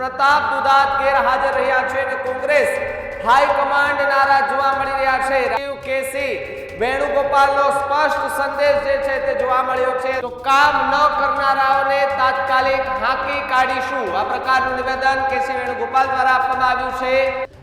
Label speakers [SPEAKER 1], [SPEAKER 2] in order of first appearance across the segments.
[SPEAKER 1] પ્રતાપ દુધાત ગેરહાજર રહ્યા છે અને કોંગ્રેસ હાઈકમાન્ડ નારાજ જોવા મળી રહ્યા છે. રાજીવ કેસી વેણુગોપાલનો સ્પષ્ટ સંદેશ જે છે તે જોવા મળ્યો છે. તો કામ ન કરનારાઓને તાત્કાલિક હાંકી કાઢીશું. આ પ્રકારનું નિવેદન કેસી વેણુગોપાલ દ્વારા આપવામાં આવ્યું છે.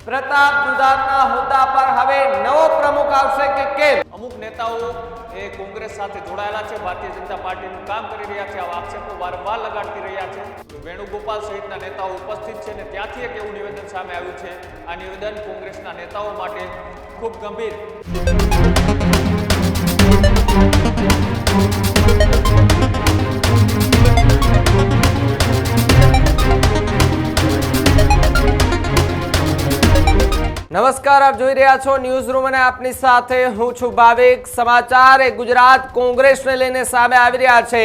[SPEAKER 1] પ્રતાપ દુધાતના હોદ્દા પર હવે નવો પ્રમુખ આવશે કે કેમ?
[SPEAKER 2] અમુક નેતાઓ એ કોંગ્રેસ સાથે જોડાયેલા છે. ભારતીય જનતા પાર્ટીનું કામ કરી રહ્યા છે. આવા આક્ષેપો વારંવાર લગાડતી રહ્યા છે. વેણુગોપાલ સહિતના નેતાઓ ઉપસ્થિત છે અને ત્યાંથી એક એવું નિવેદન સામે આવ્યું છે. આ નિવેદન કોંગ્રેસના નેતાઓ માટે ખૂબ ગંભીર.
[SPEAKER 1] નમસ્કાર, આપ જોઈ રહ્યા છો ન્યૂઝ રૂમ અને આપની સાથે હું છું ભાવિક. સમાચાર, એ ગુજરાત કોંગ્રેસને લઈને સામે આવી રહ્યા છે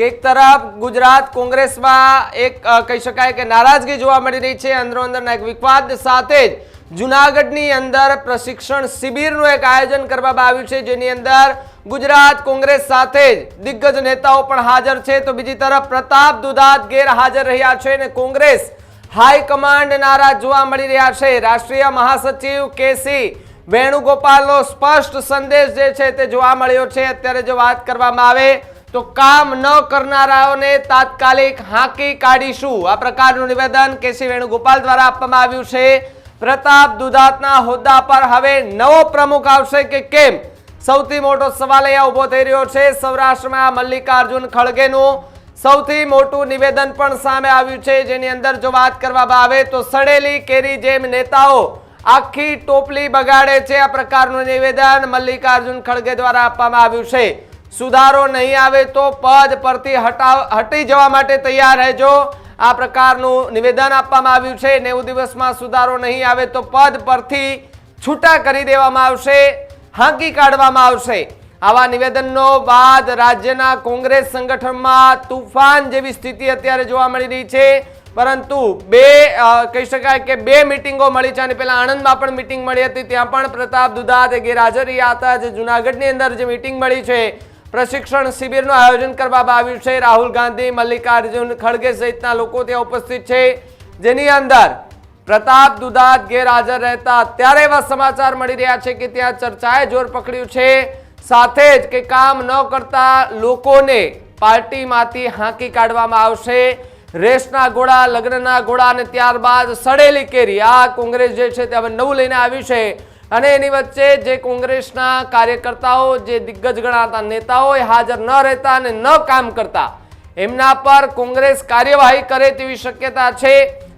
[SPEAKER 1] કે એક તરફ ગુજરાત કોંગ્રેસમાં એક કહી શકાય કે નારાજગી જોવા મળી રહી છે અંદરો અંદરના એક વિવાદ સાથે જ જુનાગઢની અંદર પ્રશિક્ષણ શિબિરનું એક આયોજન કરવામાં આવ્યું છે, જેની અંદર ગુજરાત કોંગ્રેસ સાથે જ દિગ્ગજ નેતાઓ પણ હાજર છે. તો બીજી તરફ પ્રતાપ દુધાત ગેરહાજર રહ્યા છે અને કોંગ્રેસ હાઈકમાન્ડ નારાજ જોવા મળી રહ્યા છે. રાષ્ટ્રીય મહાસચિવ કેસી વેણુગોપાલનો સ્પષ્ટ સંદેશ જે છે તે જોવા મળ્યો છે. અત્યારે જો વાત કરવામાં આવે તો કામ ન કરનારાઓને તાત્કાલિક હાંકી કાઢીશું. આ પ્રકારનું નિવેદન કેસી વેણુગોપાલ દ્વારા આપવામાં આવ્યું છે. પ્રતાપ દુધાતના હોદ્દા પર હવે નવો પ્રમુખ આવશે કે કેમ? સૌથી મોટો સવાલ અહીંયા ઊભો થઈ રહ્યો છે. સૌરાષ્ટ્રમાં મલ્લિકાર્જુન ખડગેનું સૌથી મોટું નિવેદન પણ સામે આવ્યું છે. જેની અંદર જો વાત કરવામાં આવે તો સડેલી કેરી જેમ નેતાઓ આખી ટોપલી બગાડે છે. આ પ્રકારનું નિવેદન મલ્લિકાર્જુન ખડગે દ્વારા આપવામાં આવ્યું છે. સુધારો નહીં આવે તો પદ પરથી હટાવ, હટી જવા માટે તૈયાર રહેજો. આ પ્રકારનું નિવેદન આપવામાં આવ્યું છે. નેવું દિવસમાં સુધારો નહીં આવે તો પદ પરથી છૂટા કરી દેવામાં આવશે, હાંકી કાઢવામાં આવશે. આવા નિવેદનનો બાદ રાજ્યના કોંગ્રેસ સંગઠનમાં તુફાન જેવી સ્થિતિ અત્યારે જોવા મળી રહી છે. પરંતુ બે કહી શકાય કે બે મિટિંગો મળી છે અને પહેલાં આણંદમાં પણ મિટિંગ મળી હતી. ત્યાં પણ પ્રતાપ દુધાત ગેરહાજર રહ્યા હતા જે જૂનાગઢની અંદર જે મિટિંગ મળી છે, પ્રશિક્ષણ શિબિરનું આયોજન કરવામાં આવ્યું છે. રાહુલ ગાંધી, મલ્લિકાર્જુન ખડગે સહિતના લોકો ત્યાં ઉપસ્થિત છે. જેની અંદર પ્રતાપ દુધાત ગેરહાજર રહેતા અત્યારે એવા સમાચાર મળી રહ્યા છે કે ત્યાં ચર્ચાએ જોર પકડ્યું છે. સાથે જ કે કામ ન કરતા લોકોને પાર્ટીમાંથી હાંકી કાઢવામાં આવશે. રેસના ઘોડા લગ્નના ઘોડા અને ત્યારબાદ સડેલી કેરી. આ કોંગ્રેસ જે છે તે હવે નવું લઈને આવી છે. અને એની વચ્ચે જે કોંગ્રેસના કાર્યકર્તાઓ, જે દિગ્ગજ ગણાતા નેતાઓ હાજર ન રહેતા અને ન કામ કરતા, એમના પર કોંગ્રેસ કાર્યવાહી કરે તેવી શક્યતા છે.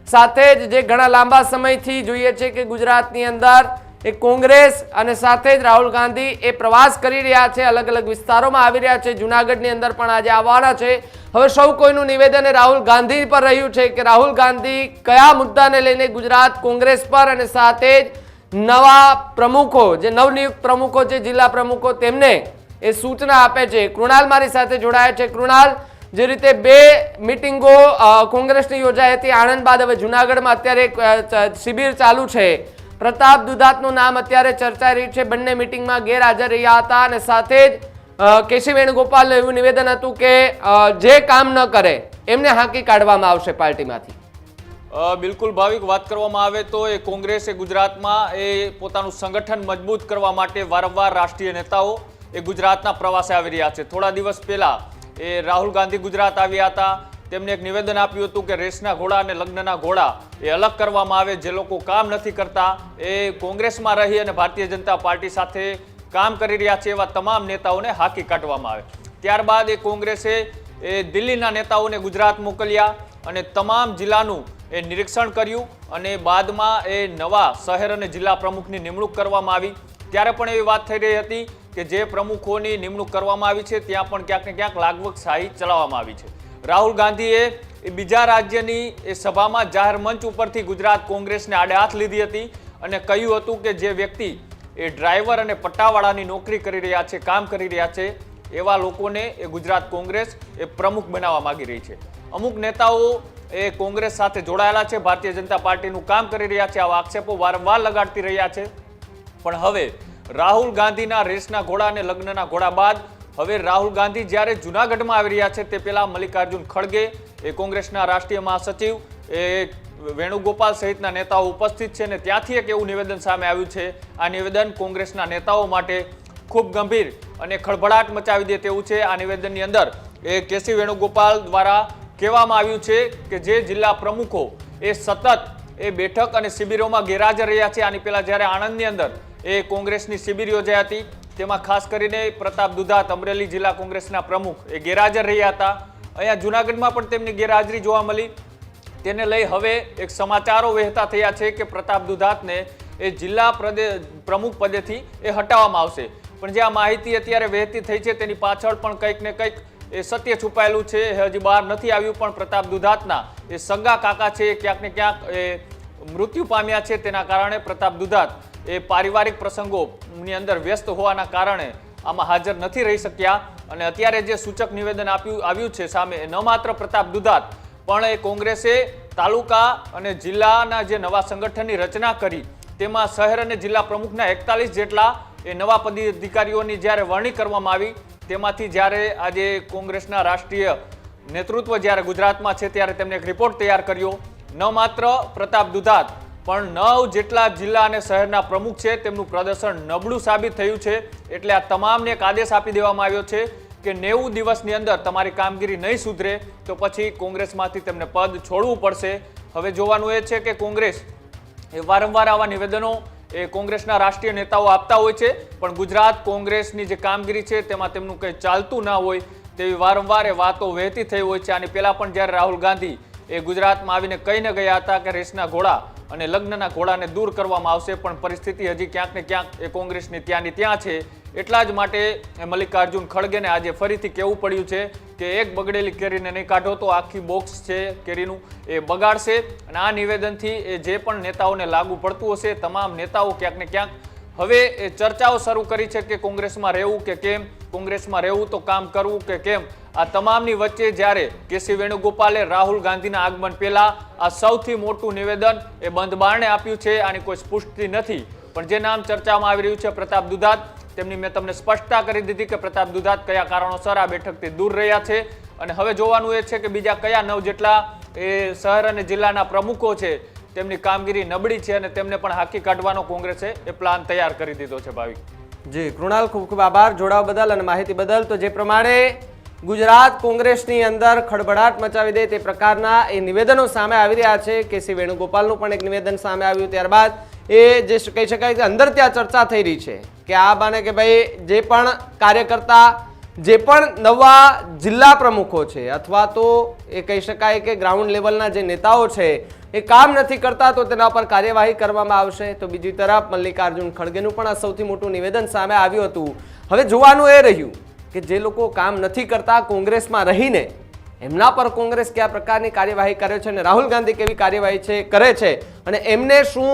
[SPEAKER 1] સાથે જ જે ઘણા લાંબા સમયથી જોઈએ છે કે ગુજરાતની અંદર એ કોંગ્રેસ અને સાથે જ રાહુલ ગાંધી એ પ્રવાસ કરી રહ્યા છે, અલગ અલગ વિસ્તારોમાં આવી રહ્યા છે, જુનાગઢની અંદર પણ આજે આવવાના છે. હવે સૌ કોઈનું નિવેદન રાહુલ ગાંધી પર રહ્યું છે કે રાહુલ ગાંધી કયા મુદ્દાને લઈને ગુજરાત કોંગ્રેસ પર અને સાથે જ નવા પ્રમુખો, જે નવનિયુક્ત પ્રમુખો છે જિલ્લા પ્રમુખો તેમને એ સૂચના આપે છે. કૃણાલ મારી સાથે જોડાયા છે. કૃણાલ, જે રીતે બે મિટિંગો કોંગ્રેસની યોજાઈ હતી, આણંદ બાદ હવે જુનાગઢમાં અત્યારે શિબિર ચાલુ છે. પ્રતાપ દુધાતનું નામ અત્યારે ચર્ચાઈ રહ્યું છે. બંને મિટિંગમાં ગેરહાજર રહ્યા હતા અને સાથે જ કેશી વેણુગોપાલનું એવું નિવેદન હતું કે જે કામ ન કરે એમને હાંકી કાઢવામાં આવશે પાર્ટીમાંથી.
[SPEAKER 2] બિલકુલ ભાવિક વાત કરવામાં આવે તો એ કોંગ્રેસે ગુજરાતમાં એ પોતાનું સંગઠન મજબૂત કરવા માટે વારંવાર રાષ્ટ્રીય નેતાઓ એ ગુજરાતના પ્રવાસે આવી રહ્યા છે. થોડા દિવસ પહેલા એ રાહુલ ગાંધી ગુજરાત આવ્યા હતા. તેમને એક નિવેદન આપ્યું હતું કે રેસના ઘોડા અને લગ્નના ઘોડા એ અલગ કરવામાં આવે, જે લોકો કામ નથી કરતા, એ કોંગ્રેસમાં રહી અને ભારતીય જનતા પાર્ટી સાથે કામ કરી રહ્યા છે એવા તમામ નેતાઓને હાકી કાઢવામાં આવે. ત્યારબાદ એ કોંગ્રેસે એ દિલ્હીના નેતાઓને ગુજરાત મોકલ્યા અને તમામ જિલ્લાનું એ નિરીક્ષણ કર્યું અને બાદમાં એ નવા શહેર અને જિલ્લા પ્રમુખની નિમણૂક કરવામાં આવી. ત્યારે પણ એવી વાત થઈ રહી હતી કે જે પ્રમુખોની નિમણૂક કરવામાં આવી છે, ત્યાં પણ ક્યાંક ને ક્યાંક લાગવગ શાહી ચલાવવામાં આવી છે. રાહુલ ગાંધીએ એ બીજા રાજ્યની એ સભામાં જાહેર મંચ ઉપરથી ગુજરાત કોંગ્રેસને આડે હાથ લીધી હતી અને કહ્યું હતું કે જે વ્યક્તિ એ ડ્રાઈવર અને પટ્ટાવાળાની નોકરી કરી રહ્યા છે, કામ કરી રહ્યા છે, એવા લોકોને એ ગુજરાત કોંગ્રેસ એ પ્રમુખ બનાવવા માગી રહી છે. અમુક નેતાઓ એ કોંગ્રેસ સાથે જોડાયેલા છે, ભારતીય જનતા પાર્ટીનું કામ કરી રહ્યા છે, આવા આક્ષેપો વારંવાર લગાડતી રહ્યા છે. પણ હવે રાહુલ ગાંધીના રેસના ઘોડા અને લગ્નના ઘોડા બાદ હવે રાહુલ ગાંધી જ્યારે જુનાગઢમાં આવી રહ્યા છે, તે પહેલા મલ્લિકાર્જુન ખડગે, એ કોંગ્રેસના રાષ્ટ્રીય મહાસચિવ, એ વેણુગોપાલ સહિતના નેતાઓ ઉપસ્થિત છે ને ત્યાંથી એક એવું નિવેદન સામે આવ્યું છે. આ નિવેદન કોંગ્રેસના નેતાઓ માટે ખૂબ ગંભીર અને ખળભળાટ મચાવી દે તેવું છે. આ નિવેદનની અંદર એ કેસી વેણુગોપાલ દ્વારા કહેવામાં આવ્યું છે કે જે જિલ્લા પ્રમુખો એ સતત એ બેઠક અને શિબિરોમાં ગેરહાજર રહ્યા છે. આની પહેલાં જ્યારે આણંદની અંદર એ કોંગ્રેસની શિબિર યોજાઈ હતી તેમાં ખાસ કરીને પ્રતાપ દુધાત, અમરેલી જિલ્લા કોંગ્રેસના પ્રમુખ, એ ગેરહાજર રહ્યા હતા. અહીંયા જુનાગઢમાં પણ તેમની ગેરહાજરી જોવા મળી. તેને લઈ હવે એક સમાચારો વહેતા થયા છે કે પ્રતાપ દુધાતને એ જિલ્લા પ્રદે, પ્રમુખ પદેથી એ હટાવવામાં આવશે. પણ જે આ માહિતી અત્યારે વહેતી થઈ છે, તેની પાછળ પણ કંઈક ને કંઈક એ સત્ય છુપાયેલું છે. હજી બહાર નથી આવ્યું, પણ પ્રતાપ દુધાતના એ સગા કાકા છે ક્યાંક ને ક્યાંક એ મૃત્યુ પામ્યા છે. તેના કારણે પ્રતાપ દુધાત એ પારિવારિક પ્રસંગોની અંદર વ્યસ્ત હોવાના કારણે આમાં હાજર નથી રહી શક્યા. અને અત્યારે જે સૂચક નિવેદન આપ્યું, આવ્યું છે સામે ન માત્ર પ્રતાપ દુધાત, પણ એ કોંગ્રેસે તાલુકા અને જિલ્લાના જે નવા સંગઠનની રચના કરી, તેમાં શહેર અને જિલ્લા પ્રમુખના એકતાલીસ જેટલા એ નવા પદી અધિકારીઓની જ્યારે વરણી કરવામાં આવી, તેમાંથી જ્યારે આજે કોંગ્રેસના રાષ્ટ્રીય નેતૃત્વ જ્યારે ગુજરાતમાં છે, ત્યારે તેમણે એક રિપોર્ટ તૈયાર કર્યો. ન માત્ર પ્રતાપ દુધાત પણ નવ જેટલા જિલ્લા અને શહેરના પ્રમુખ છે, તેમનું પ્રદર્શન નબળું સાબિત થયું છે. એટલે આ તમામને એક આદેશ આપી દેવામાં આવ્યો છે કે નેવું દિવસની અંદર તમારી કામગીરી નહીં સુધરે, તો પછી કોંગ્રેસમાંથી તેમને પદ છોડવું પડશે. હવે જોવાનું એ છે કે કોંગ્રેસ એ વારંવાર આવા નિવેદનો એ કોંગ્રેસના રાષ્ટ્રીય નેતાઓ આપતા હોય છે, પણ ગુજરાત કોંગ્રેસની જે કામગીરી છે તેમાં તેમનું કંઈ ચાલતું ના હોય તેવી વારંવાર એ વાતો વહેતી થઈ હોય છે. આની પહેલાં પણ જ્યારે રાહુલ ગાંધી એ ગુજરાતમાં આવીને કહીને ગયા હતા કે રેસના ઘોડા અને લગ્નના ઘોડાને દૂર કરવામાં આવશે, પણ પરિસ્થિતિ હજી ક્યાંક ને ક્યાંક એ કોંગ્રેસની ત્યાંની ત્યાં છે. એટલા જ માટે મલ્લિકાર્જુન ખડગેને આજે ફરીથી કહેવું પડ્યું છે કે એક બગડેલી કેરીને નહીં કાઢો તો આખી બોક્સ છે કેરીનું, એ બગાડશે. અને આ નિવેદનથી એ જે પણ નેતાઓને લાગુ પડતું હશે, તમામ નેતાઓ ક્યાંક ને ક્યાંક હવે એ ચર્ચાઓ શરૂ કરી છે કે કોંગ્રેસમાં રહેવું કે કેમ? કોંગ્રેસમાં રહેવું તો કામ કરવું કે કેમ? આ તમામની વચ્ચે જ્યારે કેસી વેણુગોપાલે રાહુલ ગાંધીના આગમન પહેલા આ સૌથી મોટું નિવેદન એ બંધ બારણે આપ્યું છે આની કોઈ સ્પુષ્ટિ નથી. પણ જે નામ ચર્ચામાં આવી રહ્યું છે પ્રતાપ દુધાત, તેમની મેં તમને સ્પષ્ટતા કરી દીધી કે પ્રતાપ દુધાત કયા કારણોસર આ બેઠકથી દૂર રહ્યા છે. અને હવે જોવાનું એ છે કે બીજા કયા નવ જેટલા એ શહેર અને જિલ્લાના પ્રમુખો છે, તેમની કામગીરી નબળી છે અને તેમને પણ હાકી કાઢવાનો કોંગ્રેસે એ પ્લાન તૈયાર કરી દીધો છે ભાવિક.
[SPEAKER 1] જી, કૃણાલ, ખૂબ ખૂબ આભાર. જોડાવા બદલ અને માહિતી બદલ. તો જે પ્રમાણે ગુજરાત કોંગ્રેસની અંદર ખળભળાટ મચાવી દે તે પ્રકારના એ નિવેદનો સામે આવી રહ્યા છે. કે સી વેણુગોપાલનું પણ એક નિવેદન સામે આવ્યું ત્યારબાદ એ જે કહી શકાય કે અંદર ત્યાં ચર્ચા થઈ રહી છે કે આ બાને કે ભાઈ જે પણ કાર્યકર્તા, જે પણ નવા જિલ્લા પ્રમુખો છે અથવા તો એ કહી શકાય કે ગ્રાઉન્ડ લેવલના જે નેતાઓ છે એ કામ નથી કરતા તો તેના પર કાર્યવાહી કરવામાં આવશે. તો બીજી તરફ મલ્લિકાર્જુન ખડગેનું પણ આ સૌથી મોટું નિવેદન સામે આવ્યું હતું. હવે જોવાનું એ રહ્યું કે જે લોકો કામ નથી કરતા કોંગ્રેસમાં રહીને, એમના પર કોંગ્રેસ કયા પ્રકારની કાર્યવાહી કરે છે અને રાહુલ ગાંધી કેવી કાર્યવાહી છે, કરે છે અને એમને શું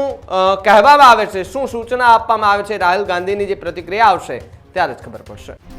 [SPEAKER 1] કહેવામાં આવે છે, શું સૂચના આપવામાં આવે છે રાહુલ ગાંધીની જે પ્રતિક્રિયા આવશે, ત્યારે જ ખબર પડશે.